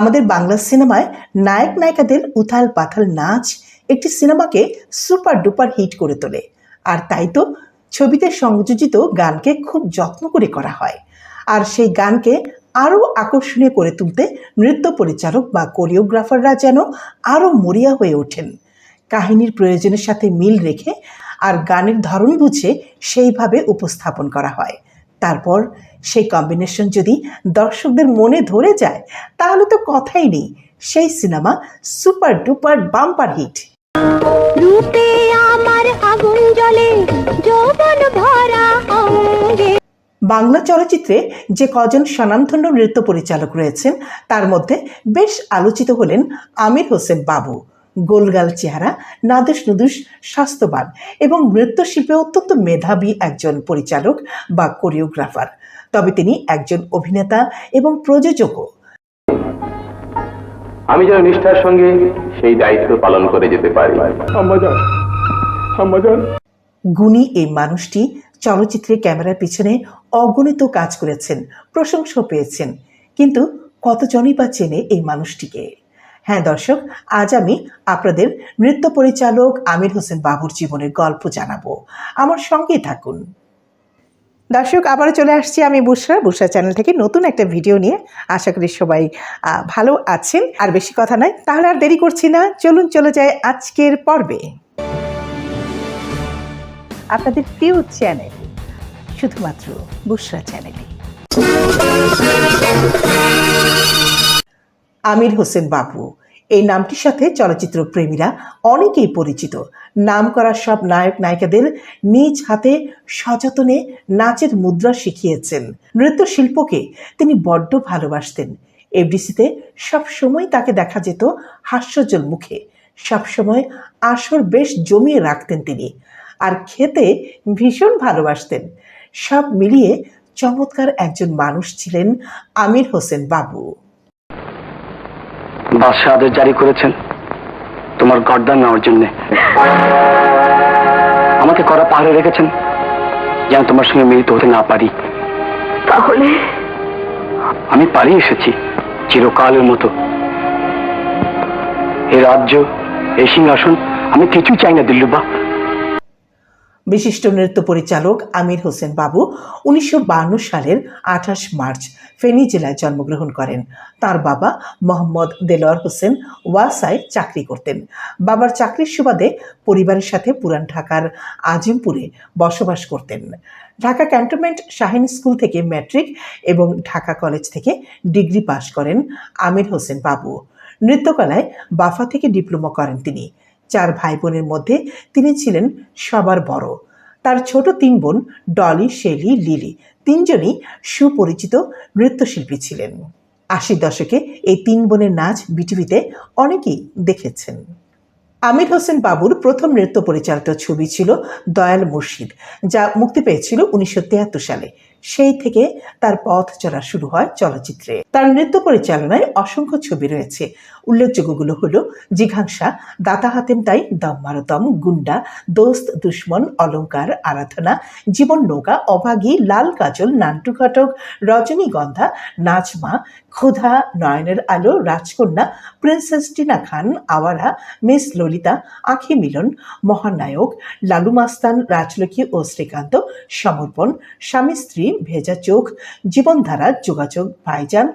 আমাদের বাংলা সিনেমায় নায়ক নায়িকাদের উথাল পাথাল নাচ একটি সিনেমাকে সুপার ডুপার হিট করে তোলে। আর তাই তো ছবিতে সংযোজিত গানকে খুব যত্ন করে করা হয়। আর সেই গানকে আরও আকর্ষণীয় করে তুলতে নৃত্য পরিচালক বা কোরিওগ্রাফাররা যেন আরও মরিয়া হয়ে ওঠেন। কাহিনীর প্রয়োজনের সাথে মিল রেখে আর গানের ধরন বুঝে সেইভাবে উপস্থাপন করা হয়। তারপর সেই কম্বিনেশন যদি দর্শকদের মনে ধরে যায় তাহলে তো কথাই নেই। সেই cinema super duper bumper hit রূপে আমার আগুন জ্বলে যৌবন ভরা অঙ্গে। বাংলা চলচ্চিত্রে যে কজন স্বনামধন্য নৃত্য পরিচালক রয়েছেন তার মধ্যে বেশ আলোচিত হলেন আমির হোসেন বাবু। গোলগাল চেহারা নাদুস নুদুস স্বাস্থ্যবান এবং নৃত্যশিল্পে অত্যন্ত মেধাবী একজন পরিচালক বা কোরিওগ্রাফার তবে তিনি একজন অভিনেতা এবং প্রযোজকও। আমি যেন নিষ্ঠার সঙ্গে সেই দায়িত্ব পালন করে যেতে পারি। গুণী এই মানুষটি চলচ্চিত্রে ক্যামেরার পিছনে অগণিত কাজ করেছেন প্রশংসা পেয়েছেন। কিন্তু কতজনই বা চেনে এই মানুষটিকে? হ্যাঁ দর্শক আজ আমি আপনাদের নৃত্য পরিচালক আমির হোসেন বাবুর জীবনের গল্প জানাব। আমার সঙ্গেই থাকুন। দর্শক, আবারও চলে আসছি আমি বুসরা। বুসরা চ্যানেল থেকে নতুন একটা ভিডিও নিয়ে। আশা করি সবাই ভালো আছেন। আর বেশি কথা নয়, তাহলে আর দেরি করছি না। চলুন চলে যায় আজকের পর্বে। আপনাদের প্রিয় চ্যানেল শুধুমাত্র বুসরা চ্যানেলে আমির হোসেন বাবু এই নামটির সাথে চলচ্চিত্র প্রেমীরা অনেকেই পরিচিত। নাম করা সব নায়ক নায়িকাদের নিজ হাতে সযতনে নাচের মুদ্রা শিখিয়েছেন। নৃত্যশিল্পকে তিনি বড্ড ভালোবাসতেন। এফডিসিতে সবসময় তাকে দেখা যেত হাস্যজ্জ্বল মুখে। সবসময় আসর বেশ জমিয়ে রাখতেন তিনি আর খেতে ভীষণ ভালোবাসতেন। সব মিলিয়ে চমৎকার একজন মানুষ ছিলেন আমির হোসেন বাবু। বাদশাহ আদেশ জারি করেছেন। তোমার গর্দান নেওয়ার জন্য। আমাকে করা পাহাড়ে রেখেছেন যেন তোমার সঙ্গে মিলিত হতে না পারি। তাহলে? আমি পালিয়ে এসেছি চিরকালের মতো। এ রাজ্য এ সিংহাসন আমি কিছুই চাই না দিল্লুবা বিশিষ্ট নৃত্য পরিচালক আমির হোসেন বাবু উনিশশো সালের আঠাশ মার্চ ফেনী জেলায় জন্মগ্রহণ করেন। তার বাবা মোহাম্মদ দেলোয়ার হোসেন ওয়াসায় চাকরি করতেন। বাবার চাকরির সুবাদে পরিবারের সাথে পুরান ঢাকার আজিমপুরে বসবাস করতেন। ঢাকা ক্যান্টনমেন্ট শাহিন স্কুল থেকে ম্যাট্রিক এবং ঢাকা কলেজ থেকে ডিগ্রি পাশ করেন আমির হোসেন বাবু। নৃত্যকলায় বাফা থেকে ডিপ্লোমা করেন তিনি। চার ভাই বোনের মধ্যে তিনি ছিলেন সবার বড়। তার ছোট তিন বোন ডলি, শেলি, লিলি তিনজনই সুপরিচিত নৃত্যশিল্পী ছিলেন। আশির দশকে এই তিন বোনের নাচ বিটিভিতে অনেকেই দেখেছেন। আমির হোসেন বাবুর প্রথম নৃত্য পরিচালিত ছবি ছিল দয়াল মুর্শিদ, যা মুক্তি পেয়েছিল উনিশশো তিয়াত্তর সালে। সেই থেকে তার পথ চলা শুরু হয় চলচ্চিত্রে। তার নৃত্য পরিচালনায় অসংখ্য ছবি রয়েছে। উল্লেখযোগ্যগুলো হলো জিঘাংসা, দাতা হাতেম তাই, দম মারতম, গুন্ডা, দোস্ত, দুশ্মন অলংকার আরাধনা, জীবন নৌকা, অভাগী, লাল কাজল নান্টু ঘটক রজনীগন্ধা, নাজমা, ক্ষুধা, নয়নের আলো, রাজকন্যা, প্রিন্সেস টিনা খান, আওয়ারা, মিস ললিতা, আখি মিলন, মহানায়ক, লালু মাস্তান, রাজলক্ষ্মী ও শ্রীকান্ত, সমর্পণ, স্বামী স্ত্রী ভেজা চোখ, জীবনধারা, যোগাযোগ, ভাইজান,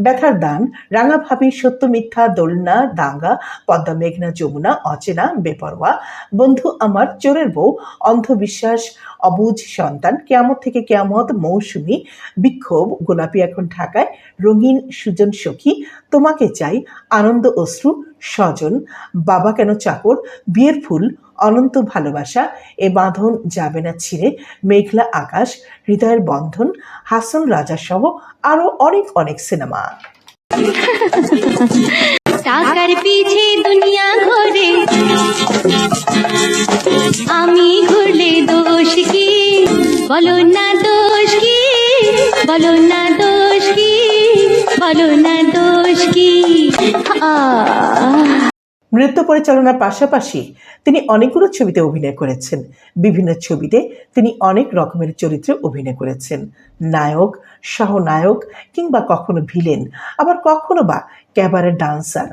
ব্যথার দান, রাঙা ভাবি, সত্য মিথ্যা, দোলনা, দাঙ্গা, পদ্মা, মেঘনা, যমুনা, অচেনা, বেপরোয়া। বন্ধু আমার, চোরের বউ, অন্ধবিশ্বাস, অবুঝ সন্তান, কেয়ামত থেকে কেয়ামত, মৌসুমী, বিক্ষোভ, গোলাপি এখন ঢাকায়, রঙিন সুজন সখী, তোমাকে চাই আনন্দ অশ্রু, স্বজন, বাবা কেন চাকর, বিয়ের ফুল অনন্ত ভালোবাসা, এ বাঁধন যাবে না ছিঁড়ে। মেঘলা আকাশ, হৃদয়ের বন্ধন, হাসন রাজা সহ আরও অনেক অনেক সিনেমা। টাকার আমি ঘুরলে দোষ কি? বলো না দোষ কি? বলো না দোষ কি? বলো না দোষ কি? আহ নৃত্য পরিচালনার পাশাপাশি তিনি অনেকগুলো ছবিতে অভিনয় করেছেন। বিভিন্ন ছবিতে তিনি অনেক রকমের চরিত্রে অভিনয় করেছেন। নায়ক, সহনায়ক কিংবা কখনো ভিলেন, আবার কখনো বা ক্যাবারে ডান্সার।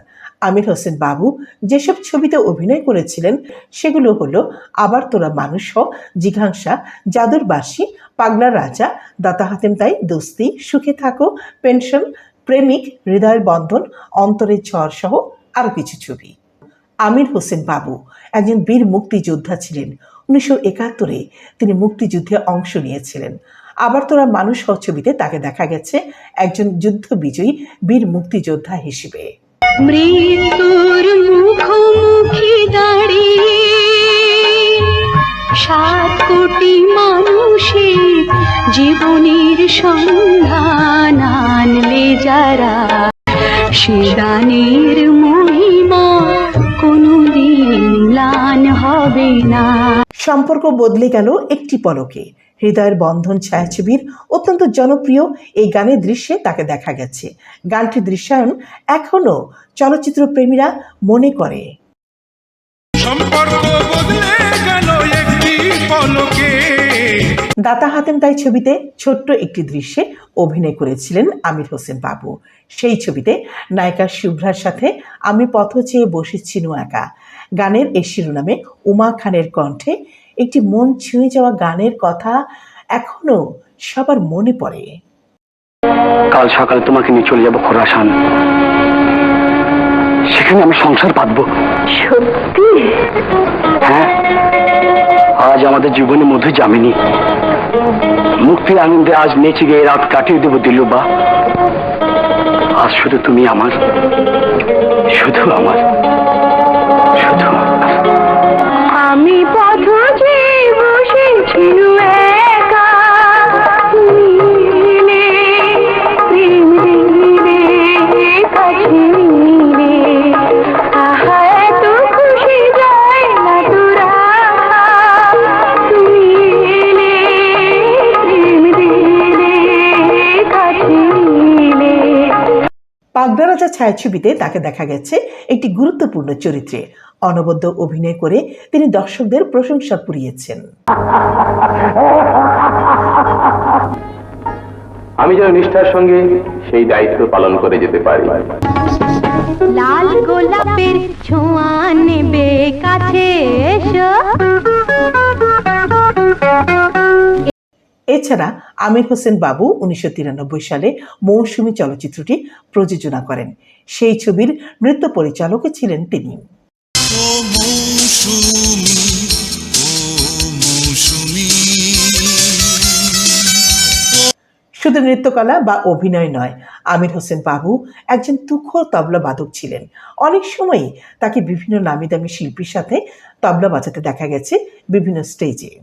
আমির হোসেন বাবু যেসব ছবিতে অভিনয় করেছিলেন, সেগুলো হলো আবার তোরা মানুষ হ, জিঘাংসা, জাদুর বাসী পাগলা রাজা, দাতা হাতেম তাই, দোস্তি, সুখে থাকো, পেনশন, প্রেমিক, হৃদয়ের বন্ধন, অন্তরের ঝড় সহ আরও কিছু ছবি। আমির হোসেন বাবু, একজন বীর মুক্তিযোদ্ধা ছিলেন। উনিশশো একাত্তরে তিনি মুক্তিযুদ্ধে অংশ নিয়েছিলেন। আবার তোরা মানুষ হও ছবিতে তাকে দেখা গেছে, একজন যুদ্ধ বিজয়ী বীর মুক্তিযোদ্ধা হিসেবে। মৃত্যুর মুখোমুখি দাঁড়িয়ে সাত কোটি মানুষের জীবনের সন্ধান আনলে যারা সে দানের মহিমা সম্পর্ক বদলে গেল একটি পলকে। হৃদয়ের বন্ধন ছায়াছবির অত্যন্ত জনপ্রিয় এই গানের দৃশ্যে তাকে দেখা গেছে। গানটির দৃশ্যায়ন এখনও চলচ্চিত্র প্রেমীরা মনে করে। সম্পর্ক বদলে গেল একটি পলকে। দাতা হাতেম তাই ছবিতে ছোট্ট একটি দৃশ্যে অভিনয় করেছিলেন আমির হোসেন বাবু। সেই ছবিতে নায়িকা শুভ্রার সাথে আমি পথ চেয়ে বসেছিনু একা গানের এই শিরোনামে উমা খানের কণ্ঠে একটি মন ছুঁয়ে যাওয়া গানের কথা এখনও সবার মনে পড়ে। কাল সকালে তোমাকে নিয়ে চলে যাব খোরাসান। সেখানে আমি সংসার পাতবো। সত্যি? হ্যাঁ। আজ আমাদের জীবনে মধু জামিনী মুক্তির আনন্দে আজ নেচে গিয়ে রাত কাটিয়ে দেবো দিলুবা। আজ শুধু তুমি আমার। শুধু আমার। শুধু আমার আমি পথ যে বসেছি একা। নিলে। পাগলা ছায়াছবিতে তাকে দেখা গেছে একটি গুরুত্বপূর্ণ চরিত্রে। অনবদ্য অভিনয় করে তিনি দর্শকদের প্রশংসা কুড়িয়েছেন। আমি যেন নিষ্ঠার সঙ্গে সেই দায়িত্ব পালন করে যেতে পারি। লাল গোলাপের ছোঁয়া নেবে কাছে এসো। এছাড়া আমির হোসেন বাবু উনিশশো তিরানব্বই সালে মৌসুমী চলচ্চিত্রটি প্রযোজনা করেন। সেই ছবির নৃত্য পরিচালকও ছিলেন তিনি। শুধু নৃত্যকলা বা অভিনয় নয়, আমির হোসেন বাবু একজন তুখোর তবলা বাদক ছিলেন। অনেক সময়ই তাকে বিভিন্ন নামি দামি শিল্পীর সাথে তবলা বাজাতে দেখা গেছে বিভিন্ন স্টেজে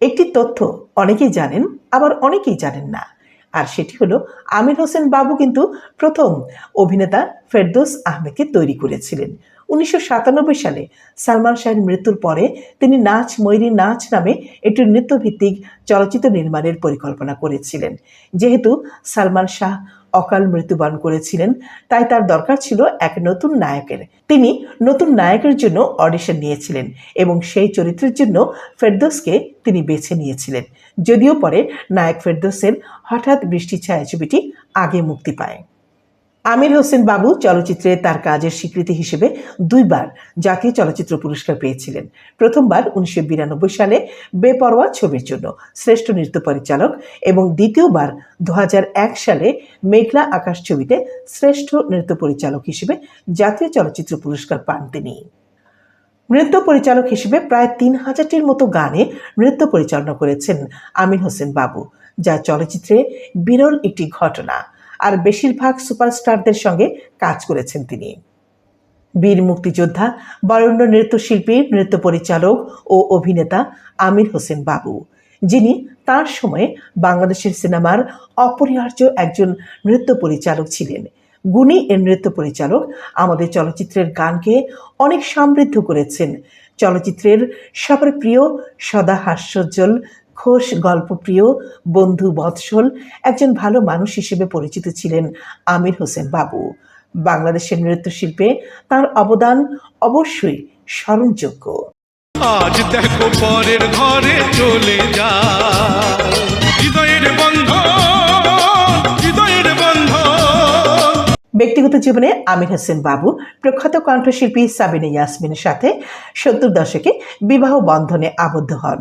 একটি তথ্য অনেকেই জানেন, আবার অনেকেই জানেন না। আর সেটি হলো, আমির হোসেন বাবু কিন্তু প্রথম অভিনেতা ফেরদৌস আহমেদকে তৈরি করেছিলেন। উনিশশো সাতানব্বই সালে সালমান শাহের মৃত্যুর পরে তিনি নাচ ময়ূরী নাচ নামে একটি নৃত্যভিত্তিক চলচ্চিত্র নির্মাণের পরিকল্পনা করেছিলেন। যেহেতু সালমান শাহ অকাল মৃত্যুবরণ করেছিলেন, তাই তার দরকার ছিল এক নতুন নায়কের। তিনি নতুন নায়কের জন্য অডিশন নিয়েছিলেন এবং সেই চরিত্রের জন্য ফেরদৌসকে তিনি বেছে নিয়েছিলেন। যদিও পরে নায়ক ফেরদৌসের হঠাৎ বৃষ্টি ছায়াছবিটি আগে মুক্তি পায়। আমির হোসেন বাবু চলচ্চিত্রে তার কাজের স্বীকৃতি হিসেবে দুইবার জাতীয় চলচ্চিত্র পুরস্কার পেয়েছিলেন। প্রথমবার উনিশশো বিরানব্বই সালে বেপরোয়া ছবির জন্য শ্রেষ্ঠ নৃত্য পরিচালক এবং দ্বিতীয়বার দু এক সালে মেঘলা আকাশ ছবিতে শ্রেষ্ঠ নৃত্য পরিচালক হিসেবে জাতীয় চলচ্চিত্র পুরস্কার পান তিনি। নৃত্য পরিচালক হিসেবে প্রায় তিন হাজারটির মতো গানে নৃত্য পরিচালনা করেছেন আমির হোসেন বাবু, যা চলচ্চিত্রে বিরল একটি ঘটনা। আর বেশিরভাগ সুপারস্টারদের সঙ্গে কাজ করেছেন তিনি। বীর মুক্তিযোদ্ধা, বরেণ্য নৃত্যশিল্পী, নৃত্য পরিচালক ও অভিনেতা আমির হোসেন বাবু, যিনি তার সময়ে বাংলাদেশের সিনেমার অপরিহার্য একজন নৃত্য পরিচালক ছিলেন। গুণী এর নৃত্য পরিচালক আমাদের চলচ্চিত্রের গানকে অনেক সমৃদ্ধ করেছেন। চলচ্চিত্রের সবার প্রিয় সদা হাস্যোজ্জ্বল ঘোষ গল্পপ্রিয় বন্ধু বৎসল একজন ভালো মানুষ হিসেবে পরিচিত ছিলেন আমির হোসেন বাবু। বাংলাদেশের নৃত্যশিল্পে তার অবদান অবশ্যই স্মরণযোগ্য। আজ দেখো পরের ঘরে চলে যা। হৃদয়ের বন্ধ হৃদয়ের বন্ধ। ব্যক্তিগত জীবনে আমির হোসেন বাবু প্রখ্যাত কণ্ঠশিল্পী সাবিনা ইয়াসমিনের সাথে সত্তর দশকে বিবাহ বন্ধনে আবদ্ধ হন।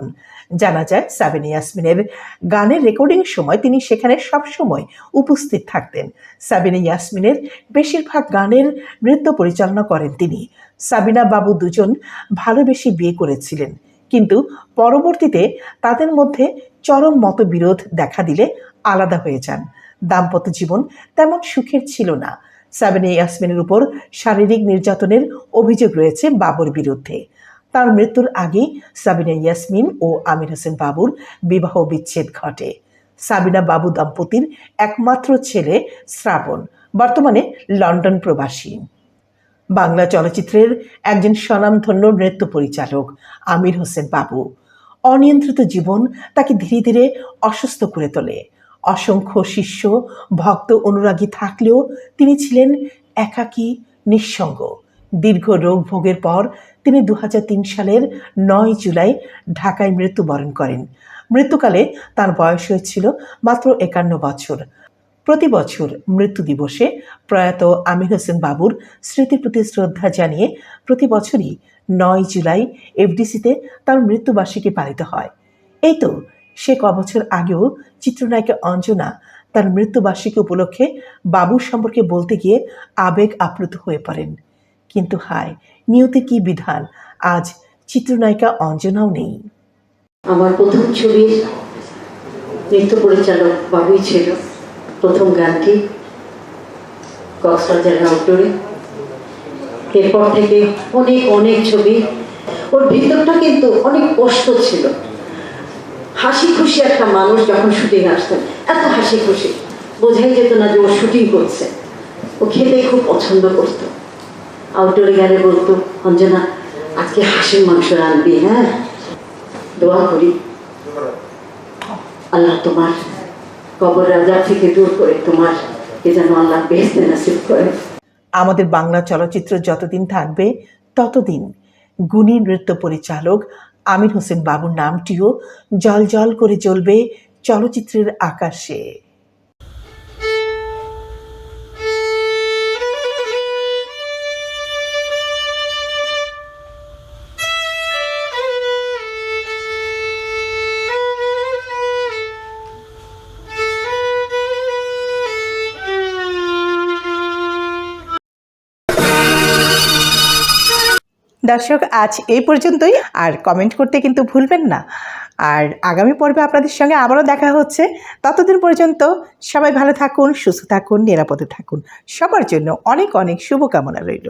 জানা যায়, সাবিনা ইয়াসমিনের গানের রেকর্ডিং সময় তিনি সেখানে সবসময় উপস্থিত থাকতেন। সাবিনা ইয়াসমিনের বেশিরভাগ গানের নৃত্য পরিচালনা করেন তিনি। সাবিনা বাবু দুজন ভালোবেসে বিয়ে করেছিলেন। কিন্তু পরবর্তীতে তাদের মধ্যে চরম মতবিরোধ দেখা দিলে আলাদা হয়ে যান। দাম্পত্য জীবন তেমন সুখের ছিল না। সাবিনা ইয়াসমিনের উপর শারীরিক নির্যাতনের অভিযোগ রয়েছে বাবুর বিরুদ্ধে। তার মৃত্যুর আগেই সাবিনা ইয়াসমিন ও আমির হোসেন বাবুর বিবাহ বিচ্ছেদ ঘটে। সাবিনা বাবু দম্পতির একমাত্র ছেলে শ্রাবণ, বর্তমানে লন্ডন প্রবাসী। বাংলা চলচ্চিত্রের একজন স্বনামধন্য নৃত্য পরিচালক আমির হোসেন বাবু। অনিয়ন্ত্রিত জীবন তাকে ধীরে ধীরে অসুস্থ করে তোলে। অসংখ্য শিষ্য, ভক্ত অনুরাগী থাকলেও তিনি ছিলেন একাকী, নিঃসঙ্গ। দীর্ঘ রোগ ভোগের পর তিনি দু হাজার তিন সালের নয় জুলাই ঢাকায় মৃত্যুবরণ করেন। মৃত্যুকালে তার বয়স হয়েছিল মাত্র একান্ন বছর। প্রতি বছর মৃত্যু দিবসে প্রয়াত আমির হোসেন বাবুর স্মৃতির প্রতি শ্রদ্ধা জানিয়ে প্রতি বছরই নয় জুলাই এফডিসিতে তার মৃত্যুবার্ষিকী পালিত হয়। এই তো সে কবছর আগেও চিত্রনায়িকা অঞ্জনা তার মৃত্যুবার্ষিকী উপলক্ষে বাবুর সম্পর্কে বলতে গিয়ে আবেগ আপ্লুত হয়ে পড়েন। কিন্তু হায় নিয়তির কি বিধান? আজ চিত্রনায়িকা অঞ্জনাও নেই। আমার প্রথম ছবির নৃত্য পরিচালক বাবুই ছিল। প্রথম গানটি কক্সবাজার আউটডোরে এরপর থেকে অনেক অনেক ছবি। ওর ভিতরটা কিন্তু অনেক কষ্ট ছিল। হাসি খুশি একটা মানুষ যখন শুটিং আসতেন এত হাসি খুশি বোঝাই যেত না যে ও শুটিং করছে। ও খেতে খুব পছন্দ করতো। আউটডোরে গেলে বলতো, অঞ্জনা, আজকে হাসির মাংস রাঁধবি হ্যাঁ? দোয়া করি। আল্লাহ তোমার কবর রাজা থেকে দূর করে তোমার কে যেন আল্লাহ বেহেস্তে নাসিব করে। আমাদের বাংলা চলচ্চিত্র যতদিন থাকবে, ততদিন গুণী নৃত্য পরিচালক আমির হোসেন বাবুর নামটিও জল জল করে জ্বলবে চলচ্চিত্রের আকাশে। দর্শক, আজ এই পর্যন্তই। আর কমেন্ট করতে কিন্তু ভুলবেন না। আর আগামী পর্বে আপনাদের সঙ্গে আবারও দেখা হচ্ছে। ততদিন পর্যন্ত সবাই ভালো থাকুন, সুস্থ থাকুন, নিরাপদে থাকুন। সবার জন্য অনেক অনেক শুভকামনা রইল।